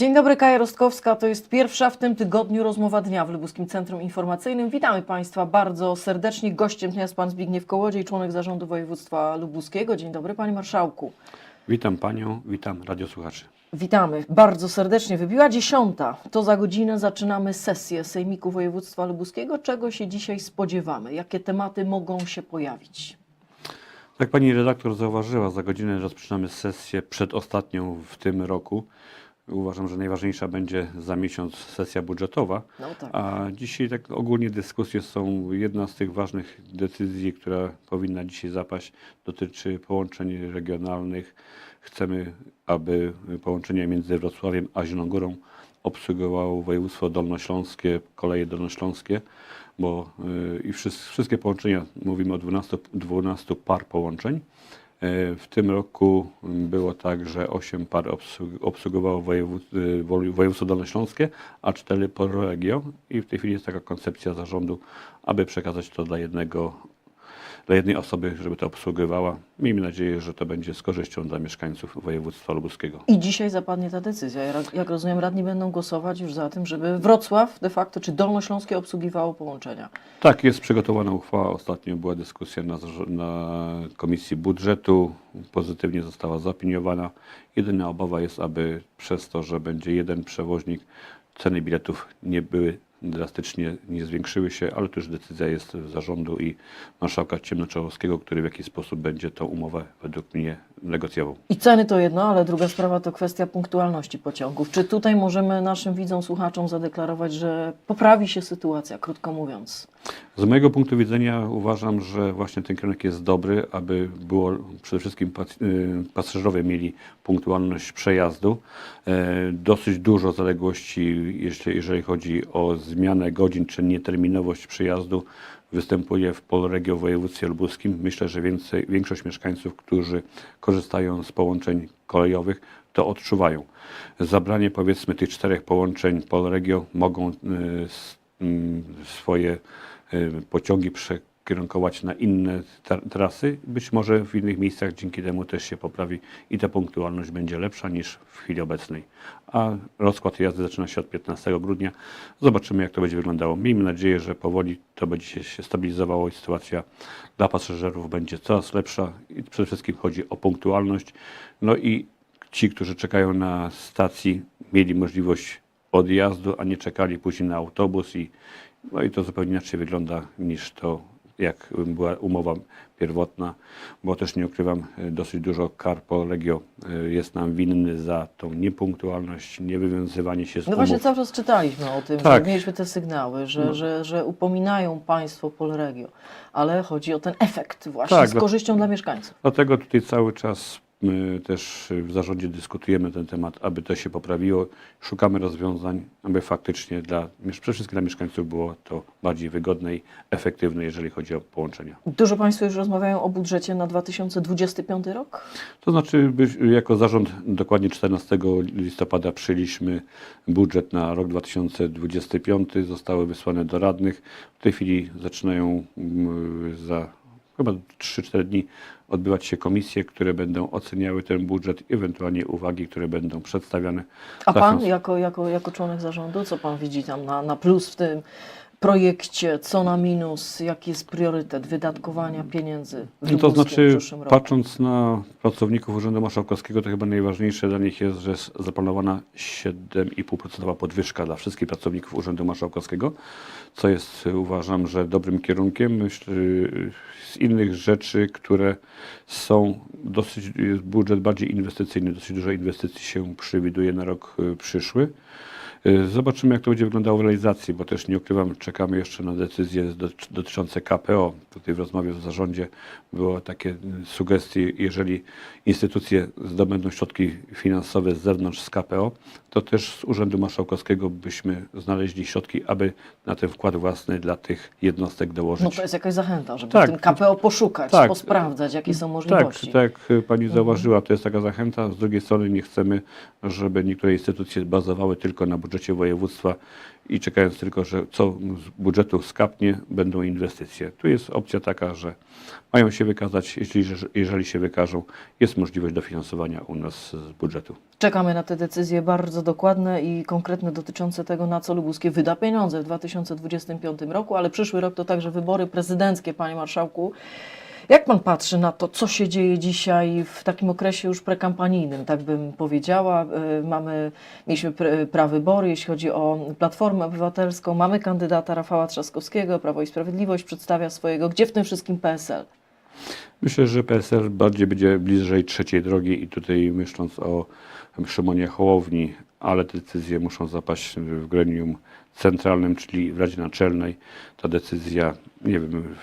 Dzień dobry, Kaja Rostkowska. To jest pierwsza w tym tygodniu rozmowa dnia w Lubuskim Centrum Informacyjnym. Witamy Państwa bardzo serdecznie. Gościem dnia jest Pan Zbigniew Kołodziej, członek Zarządu Województwa Lubuskiego. Dzień dobry, Panie Marszałku. Witam Panią, witam radiosłuchaczy. Witamy bardzo serdecznie. Wybiła dziesiąta. To za godzinę zaczynamy sesję Sejmiku Województwa Lubuskiego. Czego się dzisiaj spodziewamy? Jakie tematy mogą się pojawić? Jak Pani redaktor zauważyła, za godzinę rozpoczynamy sesję przedostatnią w tym roku. Uważam, że najważniejsza będzie za miesiąc sesja budżetowa. No tak. A dzisiaj tak ogólnie dyskusje są, jedna z tych ważnych decyzji, która powinna dzisiaj zapaść, dotyczy połączeń regionalnych. Chcemy, aby połączenia między Wrocławiem a Zielonogórą obsługiwało województwo dolnośląskie, koleje dolnośląskie, bo y, i wszys- wszystkie połączenia, mówimy o 12, 12 par połączeń. E, W tym roku było tak, że 8 par obsług- obsługowało woj- województwo dolnośląskie, a 4 Polregio i w tej chwili jest taka koncepcja zarządu, aby przekazać to dla jednego dla jednej osoby, żeby to obsługowała. Miejmy nadzieję, że to będzie z korzyścią dla mieszkańców województwa lubuskiego. I dzisiaj zapadnie ta decyzja. Jak- rozumiem, radni będą głosować już za tym, żeby Wrocław de facto, czy Dolnośląskie obsługiwało połączenia. Tak, jest przygotowana uchwała. Ostatnio była dyskusja na, na Komisji Budżetu. Pozytywnie została zaopiniowana. Jedyna obawa jest, aby przez to, że będzie jeden przewoźnik, ceny biletów nie były drastycznie, nie zwiększyły się, ale to już decyzja jest zarządu i marszałka Ciemnoczałowskiego, który w jakiś sposób będzie tą umowę według mnie negocjował. I ceny to jedno, ale druga sprawa to kwestia punktualności pociągów. Czy tutaj możemy naszym widzom, słuchaczom zadeklarować, że poprawi się sytuacja, krótko mówiąc? Z mojego punktu widzenia uważam, że właśnie ten kierunek jest dobry, aby było przede wszystkim y, pasażerowie mieli punktualność przejazdu. E, Dosyć dużo zaległości, jeżeli chodzi o zmianę godzin czy nieterminowość przejazdu, występuje w Polregio w województwie lubuskim. Myślę, że więcej, większość mieszkańców, którzy korzystają z połączeń kolejowych, to odczuwają. Zabranie powiedzmy tych czterech połączeń Polregio mogą y, mm, swoje y, pociągi przekierunkować na inne tra- trasy. Być może w innych miejscach dzięki temu też się poprawi i ta punktualność będzie lepsza niż w chwili obecnej. A rozkład jazdy zaczyna się od 15 grudnia. Zobaczymy, jak to będzie wyglądało. Miejmy nadzieję, że powoli to będzie się stabilizowało i sytuacja dla pasażerów będzie coraz lepsza. I przede wszystkim chodzi o punktualność. No i ci, którzy czekają na stacji, mieli możliwość odjazdu, a nie czekali później na autobus i, no i to zupełnie inaczej wygląda niż to, jak była umowa pierwotna, bo też nie ukrywam, e, dosyć dużo kar po Legio e, jest nam winny za tą niepunktualność, niewywiązywanie się z No umów. właśnie cały czas czytaliśmy o tym, Tak. że mieliśmy te sygnały, że, No. że, że upominają Państwo Polregio, ale chodzi o ten efekt właśnie Tak, z korzyścią dla mieszkańców. Dlatego tutaj cały czas my też w zarządzie dyskutujemy ten temat, aby to się poprawiło. Szukamy rozwiązań, aby faktycznie dla, przede wszystkim dla mieszkańców było to bardziej wygodne i efektywne, jeżeli chodzi o połączenia. Dużo Państwo już rozmawiają o budżecie na 2025 rok? To znaczy, jako zarząd dokładnie 14 listopada przyjęliśmy budżet na rok 2025. Zostały wysłane do radnych. W tej chwili zaczynają mm, za chyba 3-4 dni odbywać się komisje, które będą oceniały ten budżet, ewentualnie uwagi, które będą przedstawiane. A Pan jako, jako, jako członek zarządu, co Pan widzi tam na, na plus w tym projekcie, co na minus, jaki jest priorytet wydatkowania pieniędzy w No to w znaczy, roku? patrząc na pracowników Urzędu Marszałkowskiego, to chyba najważniejsze dla nich jest, że jest zaplanowana 7,5% podwyżka dla wszystkich pracowników Urzędu Marszałkowskiego, co jest uważam, że dobrym kierunkiem. Myślę, z innych rzeczy, które są dosyć, jest budżet bardziej inwestycyjny, dosyć dużo inwestycji się przewiduje na rok y, przyszły. Y, Zobaczymy, jak to będzie wyglądało w realizacji, bo też nie ukrywam, czekamy jeszcze na decyzje dot- dotyczące KPO. Tutaj w rozmowie w zarządzie było takie y, sugestie, jeżeli instytucje zdobędą środki finansowe z zewnątrz z KPO, to też z Urzędu Marszałkowskiego byśmy znaleźli środki, aby na ten wkład własny dla tych jednostek dołożyć. No to jest jakaś zachęta, żeby Tak. w tym KPO poszukać, Tak. posprawdzać, jakie są Tak, możliwości. tak jak pani zauważyła, to jest taka zachęta. Z drugiej strony nie chcemy, żeby niektóre instytucje bazowały tylko na budżecie budżecie województwa i czekając tylko, że co z budżetu skapnie, będą inwestycje. Tu jest opcja taka, że mają się wykazać, jeśli, jeżeli się wykażą, jest możliwość dofinansowania u nas z budżetu. Czekamy na te decyzje bardzo dokładne i konkretne dotyczące tego, na co Lubuskie wyda pieniądze w 2025 roku, ale przyszły rok to także wybory prezydenckie, panie marszałku. Jak pan patrzy na to, co się dzieje dzisiaj w takim okresie już prekampanijnym, tak bym powiedziała? Y, Mamy, mieliśmy pr- prawybory, jeśli chodzi o Platformę Obywatelską, mamy kandydata Rafała Trzaskowskiego, Prawo i Sprawiedliwość przedstawia swojego. Gdzie w tym wszystkim PSL? Myślę, że PSL bardziej będzie bliżej trzeciej drogi i tutaj myśląc o Szymonie Hołowni, ale te decyzje muszą zapaść w gremium centralnym, czyli w Radzie Naczelnej. Ta decyzja, nie wiem,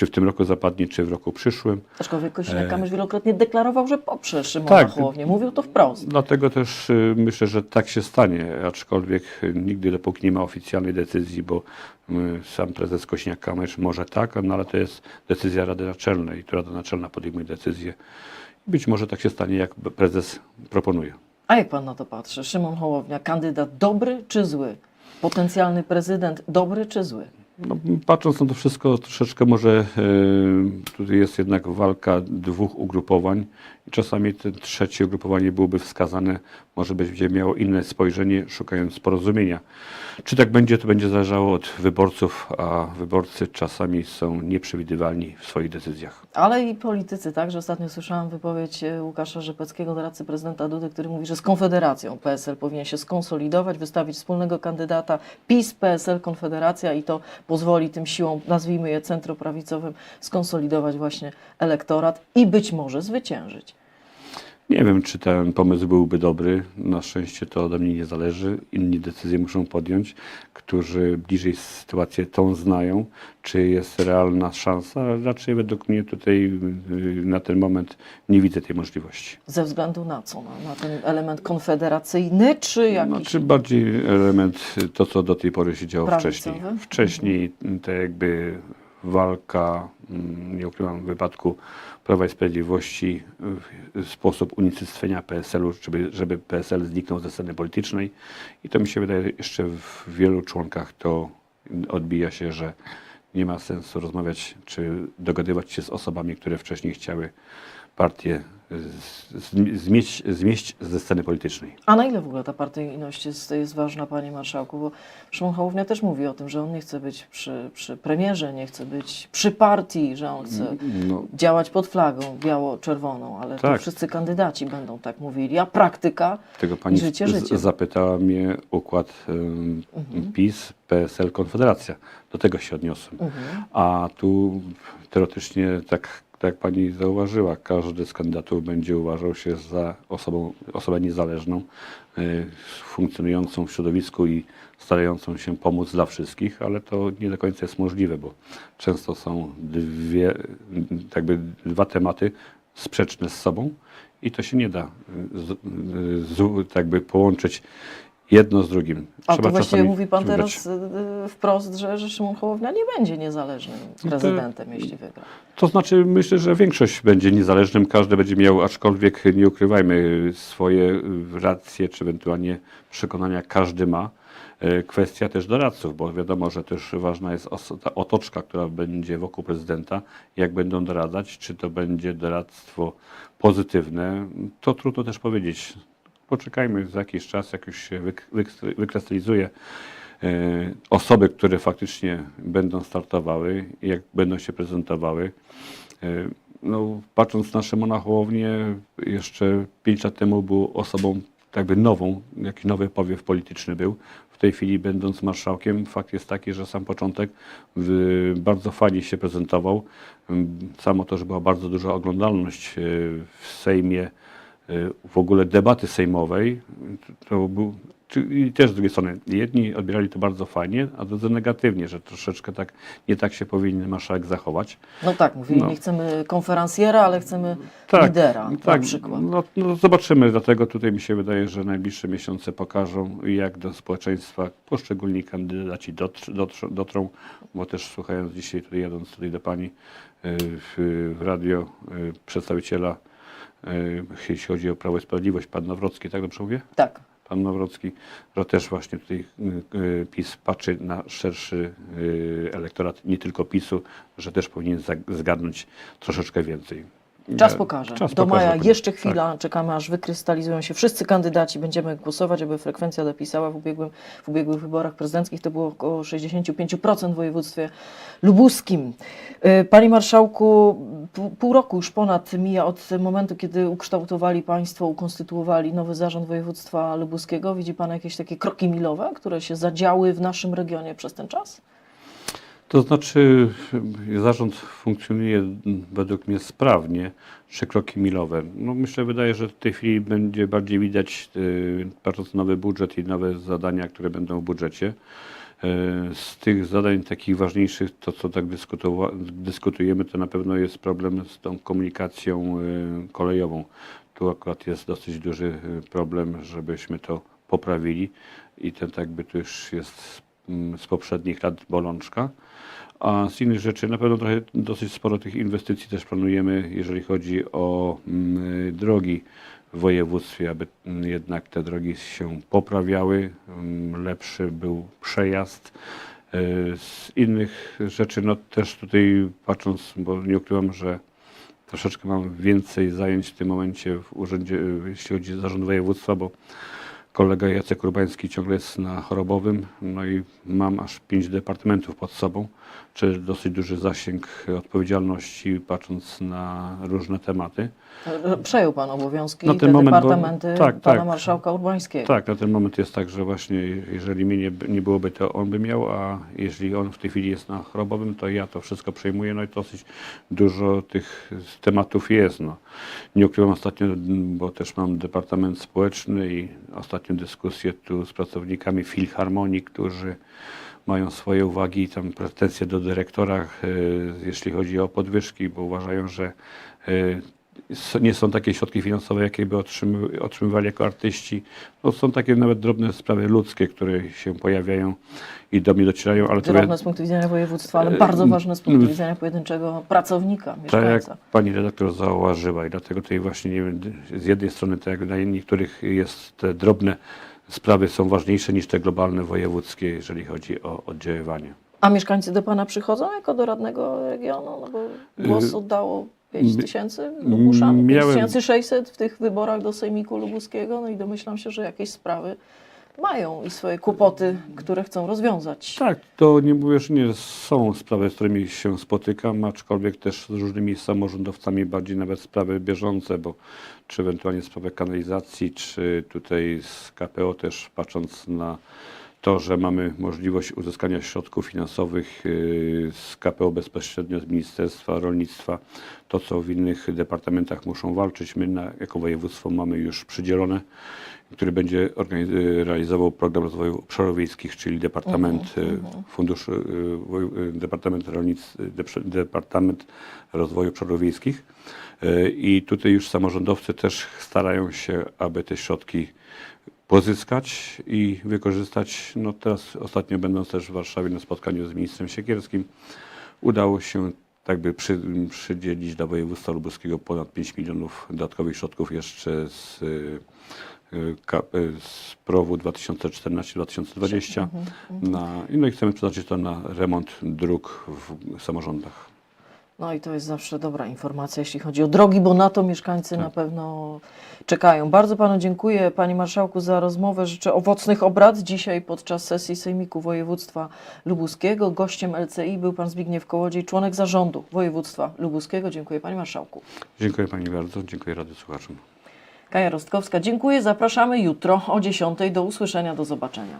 czy w tym roku zapadnie, czy w roku przyszłym. Aczkolwiek Kosiniak-Kamysz wielokrotnie deklarował, że poprze Szymona Tak. Hołownię. Mówił to wprost. Dlatego też y, myślę, że tak się stanie, aczkolwiek y, nigdy dopóki nie ma oficjalnej decyzji, bo y, sam prezes Kośniak-Kamysz może tak, no ale to jest decyzja Rady Naczelnej i tu Rada Naczelna podejmuje decyzję. Być może tak się stanie, jak prezes proponuje. A jak pan na to patrzy? Szymon Hołownia, kandydat dobry czy zły? Potencjalny prezydent dobry czy zły? No, patrząc na to wszystko, troszeczkę może e, tutaj jest jednak walka dwóch ugrupowań i czasami to trzecie ugrupowanie byłoby wskazane, może będzie miało inne spojrzenie, szukając porozumienia. Czy tak będzie, to będzie zależało od wyborców, a wyborcy czasami są nieprzewidywalni w swoich decyzjach. Ale i politycy, tak? Że ostatnio słyszałam wypowiedź e, Łukasza Rzepeckiego, doradcy prezydenta Dudy, który mówi, że z Konfederacją PSL powinien się skonsolidować, wystawić wspólnego kandydata PiS, PSL, Konfederacja i to pozwoli tym siłom, nazwijmy je centroprawicowym, skonsolidować właśnie elektorat i być może zwyciężyć. Nie wiem, czy ten pomysł byłby dobry. Na szczęście to ode mnie nie zależy. Inni decyzje muszą podjąć, którzy bliżej sytuację tą znają. Czy jest realna szansa? Raczej według mnie tutaj y, na ten moment nie widzę tej możliwości. Ze względu na co? Na, ten element konfederacyjny, czy jakiś... Znaczy bardziej element y, to, co do tej pory się działo Prawicowy? wcześniej. Wcześniej to jakby walka, mm, nie ukrywam, w wypadku Prawa i Sprawiedliwości, sposób unicestwienia PSL-u, żeby, żeby PSL zniknął ze sceny politycznej. I to mi się wydaje, jeszcze w wielu członkach to odbija się, że nie ma sensu rozmawiać czy dogadywać się z osobami, które wcześniej chciały partię zmieść, zmieść ze sceny politycznej. A na ile w ogóle ta partyjność jest, jest ważna, panie marszałku? Bo Szymon Hołownia też mówi o tym, że on nie chce być przy, przy premierze, nie chce być przy partii, że on chce No, działać pod flagą biało-czerwoną, ale to Tak. wszyscy kandydaci będą tak mówili, a praktyka Tego pani życie życiem. zapytała mnie układ ym, Mhm. PiS, PSL, Konfederacja. Do tego się odniosłem. Mhm. A tu teoretycznie, tak, tak jak pani zauważyła, każdy z kandydatów będzie uważał się za osobą, osobę niezależną, y, funkcjonującą w środowisku i starającą się pomóc dla wszystkich, ale to nie do końca jest możliwe, bo często są dwie, jakby dwa tematy sprzeczne z sobą i to się nie da z, z, jakby połączyć jedno z drugim. A to właściwie mówi pan teraz y, wprost, że, że Szymon Hołownia nie będzie niezależnym prezydentem, jeśli wygra. To znaczy, myślę, że większość będzie niezależnym, każdy będzie miał, aczkolwiek nie ukrywajmy, swoje racje czy ewentualnie przekonania każdy ma. E, Kwestia też doradców, bo wiadomo, że też ważna jest ta otoczka, która będzie wokół prezydenta, jak będą doradzać, czy to będzie doradztwo pozytywne, to trudno też powiedzieć. Poczekajmy za jakiś czas, jak już się wyk- wyk- wykrystalizuje e, osoby, które faktycznie będą startowały, jak będą się prezentowały. E, No, patrząc na Szymona Hołownię, jeszcze 5 lat temu był osobą jakby nową, jakiś nowy powiew polityczny był. W tej chwili będąc marszałkiem, fakt jest taki, że sam początek bardzo fajnie się prezentował. Samo to, że była bardzo duża oglądalność e, w Sejmie, w ogóle debaty sejmowej, to był, i też z drugiej strony, jedni odbierali to bardzo fajnie, a drudzy negatywnie, że troszeczkę tak, nie tak się powinien marszałek zachować. No tak, mówili, No. nie chcemy konferencjera, ale chcemy Tak, lidera na tak, przykład. No, no zobaczymy, dlatego tutaj mi się wydaje, że najbliższe miesiące pokażą, jak do społeczeństwa poszczególni kandydaci dotrz, dotrz, dotrą, bo też słuchając dzisiaj, tutaj jadąc tutaj do Pani y, w, w radio y, przedstawiciela, y, jeśli chodzi o Prawo i Sprawiedliwość, Pan Nawrocki, tak dobrze mówię? Tak. pan Nawrocki, że też właśnie tutaj y, PiS patrzy na szerszy y, elektorat, nie tylko PiSu, że też powinien zgarnąć troszeczkę więcej. Czas pokaże. czas Do pokaże, maja jeszcze tak. chwila, czekamy aż wykrystalizują się wszyscy kandydaci, będziemy głosować, aby frekwencja dopisała w, ubiegłym, w ubiegłych wyborach prezydenckich to było około 65% w województwie lubuskim. Y, Panie Marszałku, pół roku już ponad mija od momentu, kiedy ukształtowali Państwo, ukonstytuowali nowy zarząd województwa lubuskiego. Widzi Pan jakieś takie kroki milowe, które się zadziały w naszym regionie przez ten czas? To znaczy, zarząd funkcjonuje według mnie sprawnie, trzy kroki milowe. No myślę, wydaje, że w tej chwili będzie bardziej widać, y, patrząc nowy budżet i nowe zadania, które będą w budżecie. Y, Z tych zadań takich ważniejszych, to co tak dyskutujemy, to na pewno jest problem z tą komunikacją y, kolejową. Tu akurat jest dosyć duży problem, żebyśmy to poprawili i ten tak by to już jest mm, z poprzednich lat bolączka. A z innych rzeczy na pewno trochę, dosyć sporo tych inwestycji też planujemy, jeżeli chodzi o mm, drogi w województwie, aby mm, jednak te drogi się poprawiały, mm, lepszy był przejazd. Y, Z innych rzeczy, no też tutaj patrząc, bo nie ukrywam, że troszeczkę mam więcej zajęć w tym momencie w urzędzie, y, jeśli chodzi o zarząd województwa, bo kolega Jacek Urbański ciągle jest na chorobowym, no i mam aż pięć departamentów pod sobą, czy dosyć duży zasięg odpowiedzialności, patrząc na różne tematy. Przejął Pan obowiązki Na i ten te moment, bo- departamenty tak, Pana tak. Marszałka Urbańskiego. Tak, na ten moment jest tak, że właśnie jeżeli mnie nie, nie byłoby, to on by miał, a jeżeli on w tej chwili jest na chorobowym, to ja to wszystko przejmuję, no i dosyć dużo tych tematów jest. No. Nie ukrywam ostatnio, bo też mam departament społeczny i ostatnio dyskusję tu z pracownikami Filharmonii, którzy mają swoje uwagi i tam pretensje do dyrektora, e, jeśli chodzi o podwyżki, bo uważają, że e, nie są takie środki finansowe, jakie by otrzymy, otrzymywali jako artyści. No, są takie nawet drobne sprawy ludzkie, które się pojawiają i do mnie docierają, ale to Drobne z punktu widzenia województwa, ale E, bardzo ważne z punktu mm. widzenia pojedynczego pracownika, tak mieszkańca. jak pani redaktor zauważyła i dlatego tutaj właśnie nie wiem, z jednej strony tak jak dla niektórych jest te drobne sprawy są ważniejsze niż te globalne wojewódzkie, jeżeli chodzi o oddziaływanie. A mieszkańcy do Pana przychodzą jako do radnego regionu? No bo głos Y, oddało 5 my- tysięcy Lubuszan, miałem- 5600 w tych wyborach do Sejmiku Lubuskiego, no i domyślam się, że jakieś sprawy mają i swoje kłopoty, które chcą rozwiązać. Tak, to nie mówię, że nie są sprawy, z którymi się spotykam, aczkolwiek też z różnymi samorządowcami bardziej nawet sprawy bieżące, bo czy ewentualnie sprawę kanalizacji, czy tutaj z KPO też patrząc na to, że mamy możliwość uzyskania środków finansowych yy, z KPO bezpośrednio z Ministerstwa Rolnictwa, to co w innych departamentach muszą walczyć, my na, jako województwo mamy już przydzielone, który będzie y, realizował program rozwoju obszarów wiejskich, czyli Departament y, Funduszy, y, Woj- y, Departament Rolnic, y, Deprzy- Departament Rozwoju Obszarów Wiejskich. Y, I tutaj już samorządowcy też starają się, aby te środki pozyskać i wykorzystać. No teraz ostatnio będąc też w Warszawie na spotkaniu z ministrem Siekierskim, udało się tak by przy, przydzielić dla województwa lubuskiego ponad 5 milionów dodatkowych środków jeszcze z, y, y, z PROW-u 2014-2020. Na, no i chcemy przeznaczyć to na remont dróg w samorządach. No i to jest zawsze dobra informacja, jeśli chodzi o drogi, bo na to mieszkańcy na pewno czekają. Bardzo Panu dziękuję, Panie Marszałku, za rozmowę. Życzę owocnych obrad dzisiaj podczas sesji Sejmiku Województwa Lubuskiego. Gościem LCI był Pan Zbigniew Kołodziej, członek zarządu Województwa Lubuskiego. Dziękuję Panie Marszałku. Dziękuję Pani bardzo, dziękuję Rady Słuchaczom. Kaja Rostkowska, dziękuję. Zapraszamy jutro o 10. Do usłyszenia, do zobaczenia.